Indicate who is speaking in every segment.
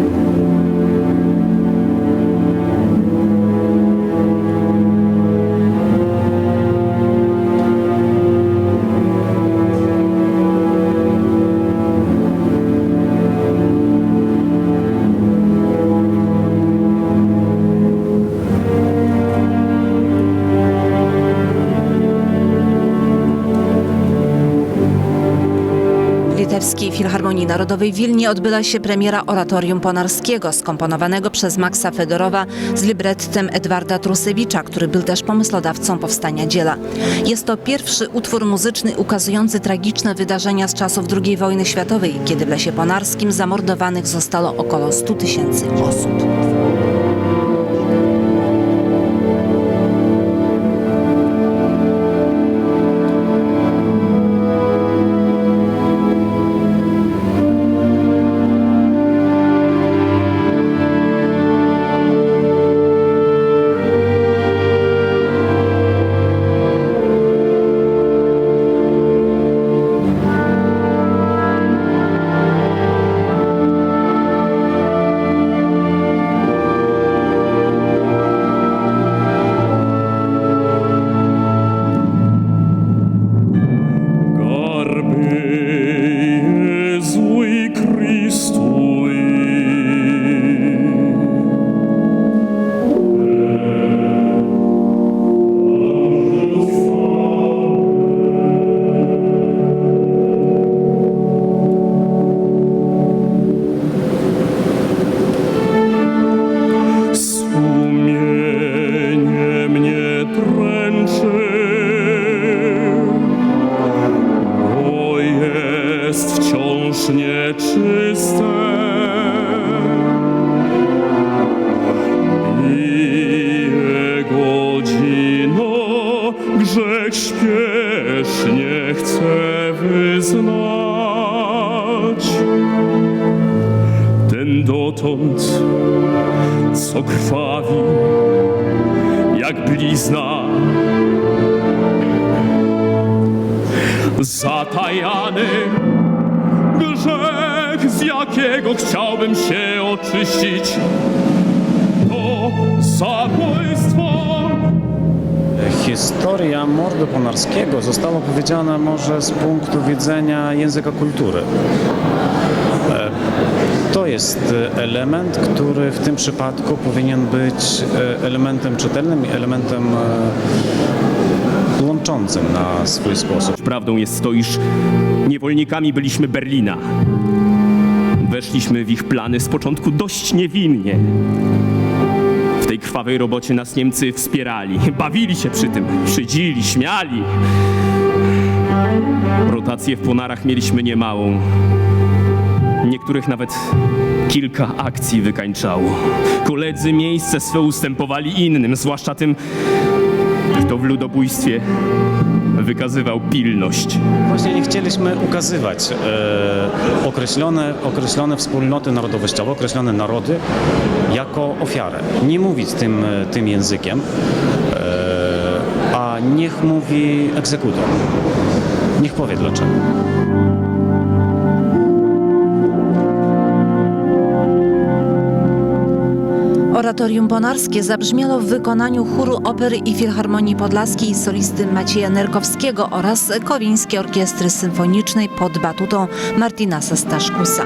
Speaker 1: W Litewskiej Filharmonii Narodowej w Wilnie odbyła się premiera oratorium Ponarskiego, skomponowanego przez Maxa Fedorowa z librettem Edwarda Trusewicza, który był też pomysłodawcą powstania dzieła. Jest to pierwszy utwór muzyczny ukazujący tragiczne wydarzenia z czasów II wojny światowej, kiedy w Lesie Ponarskim zamordowanych zostało około 100 tysięcy osób.
Speaker 2: Godzino, grzech śpiesznie chce wyznać. Ten dotąd, co krwawi, jak blizna zatajany grzech, z jakiego chciałbym się oczyścić. To zabójstwo.
Speaker 3: Historia mordu ponarskiego została opowiedziana może z punktu widzenia języka kultury. E, To jest element, który w tym przypadku powinien być e, elementem czytelnym i elementem e, łączącym na swój sposób.
Speaker 2: Prawdą jest to, iż niewolnikami byliśmy Berlina. Weszliśmy w ich plany z początku dość niewinnie. Krwawej robocie nas Niemcy wspierali, bawili się przy tym, szydzili, śmiali. Rotację w Ponarach mieliśmy niemałą. Niektórych nawet kilka akcji wykańczało. Koledzy miejsce swe ustępowali innym, zwłaszcza tym, kto w ludobójstwie wykazywał pilność.
Speaker 3: Właśnie nie chcieliśmy ukazywać e, określone, określone wspólnoty narodowościowe, określone narody jako ofiarę. Nie mówić tym, e, tym językiem, e, a niech mówi egzekutor. Niech powie dlaczego.
Speaker 1: Oratorium Ponarskie zabrzmiało w wykonaniu chóru Opery i Filharmonii Podlaskiej solisty Macieja Nerkowskiego oraz Kowińskiej Orkiestry Symfonicznej pod batutą Martinasa Staszkusa.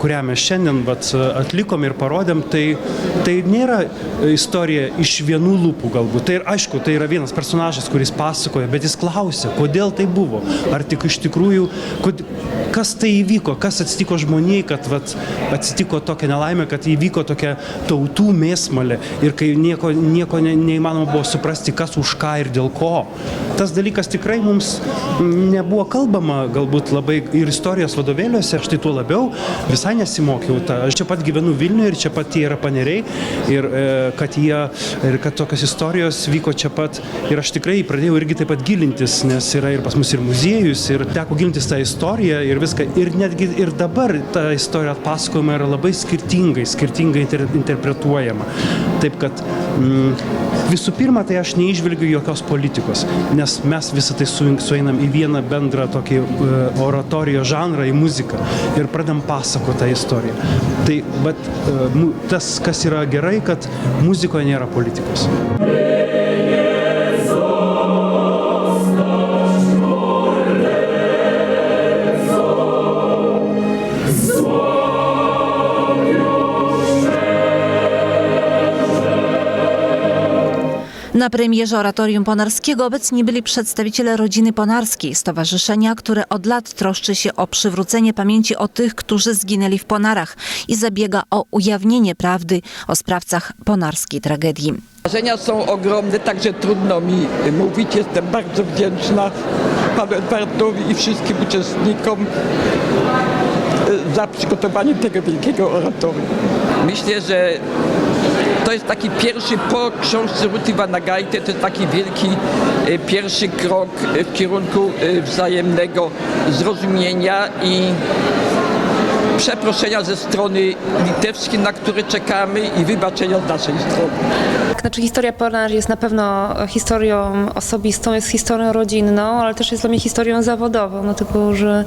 Speaker 4: Kurią mes šiandien vat, atlikom ir parodėm, tai, tai nėra istorija iš vienų lūpų galbūt. Tai ir aišku, tai yra vienas personažas, kuris pasakoja, bet jis klausia, kodėl tai buvo. Ar tik iš tikrųjų, kod, kas tai įvyko, kas atsitiko žmoniai, kad vat, atsitiko tokia nelaimė, kad įvyko tokia tautų mėsmalė ir kai nieko, nieko ne, neįmanoma buvo suprasti, kas už ką ir dėl ko. Tas dalykas tikrai mums nebuvo kalbama galbūt labai ir istorijos vadovėliuose, štai tuo labiau visai nesimokiau. Ta, aš čia pat gyvenu Vilniuje ir čia pat jie yra paneriai ir e, kad jie ir kad tokios istorijos vyko čia pat ir aš tikrai pradėjau irgi taip pat gilintis, nes yra ir pas mus ir muziejus ir teko gilintis tą istoriją ir viską. Ir netgi ir dabar ta istorija atpasakojama yra labai skirtingai, skirtingai inter, interpretuojama. Taip kad mm, visų pirma, tai aš neižvelgiu jokios politikos, nes mes visą tai su, sueinam į vieną bendrą tokį e, oratorijos žanrą, į muziką ir pradam pasakoti tą istoriją. Tai bet, e, tas, kas yra gerai, kad muzikoje nėra politikos.
Speaker 1: Na premierze Oratorium Ponarskiego obecni byli przedstawiciele rodziny Ponarskiej, stowarzyszenia, które od lat troszczy się o przywrócenie pamięci o tych, którzy zginęli w Ponarach i zabiega o ujawnienie prawdy o sprawcach ponarskiej tragedii.
Speaker 5: Wrażenia są ogromne, także trudno mi mówić. Jestem bardzo wdzięczna panu Edwardowi i wszystkim uczestnikom e, za przygotowanie tego wielkiego oratorium. Myślę, że to jest taki pierwszy po książce Ruty Vanagajte, to jest taki wielki e, pierwszy krok e, w kierunku e, wzajemnego zrozumienia i przeproszenia ze strony litewskiej, na które czekamy i wybaczenia z naszej strony.
Speaker 6: Znaczy historia Ponar jest na pewno historią osobistą, jest historią rodzinną, ale też jest dla mnie historią zawodową, dlatego że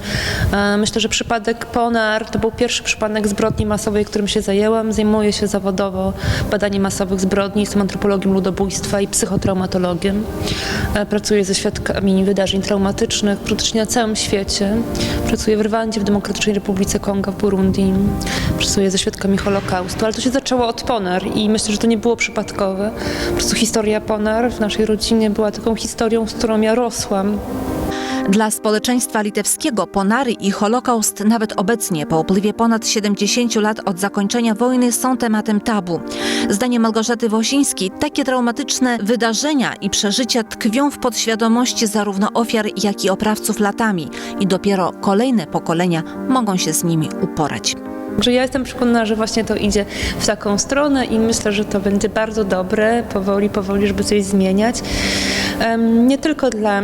Speaker 6: e, myślę, że przypadek Ponar to był pierwszy przypadek zbrodni masowej, którym się zajęłam. Zajmuję się zawodowo badaniem masowych zbrodni, jestem antropologiem ludobójstwa i psychotraumatologiem. E, pracuję ze świadkami wydarzeń traumatycznych praktycznie na całym świecie. Pracuję w Rwandzie, w Demokratycznej Republice Konga, w Burundi. Pracuję ze świadkami Holokaustu, ale to się zaczęło od Ponar i myślę, że to nie było przypadkowe. Po prostu historia Ponar w naszej rodzinie była taką historią, z którą ja rosłam.
Speaker 1: Dla społeczeństwa litewskiego Ponary i Holokaust nawet obecnie, po upływie ponad 70 lat od zakończenia wojny, są tematem tabu. Zdaniem Małgorzaty Wosińskiej, takie traumatyczne wydarzenia i przeżycia tkwią w podświadomości zarówno ofiar, jak i oprawców latami i dopiero kolejne pokolenia mogą się z nimi uporać.
Speaker 6: Że ja jestem przekonana, że właśnie to idzie w taką stronę i myślę, że to będzie bardzo dobre, powoli, powoli, żeby coś zmieniać. Nie tylko dla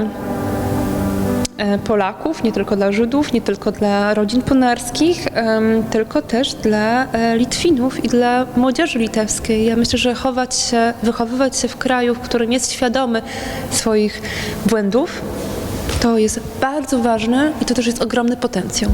Speaker 6: e, Polaków, nie tylko dla Żydów, nie tylko dla rodzin ponarskich, tylko też dla e, Litwinów i dla młodzieży litewskiej. Ja myślę, że chować się, wychowywać się w kraju, w którym jest świadomy swoich błędów, to jest bardzo ważne i to też jest ogromny potencjał.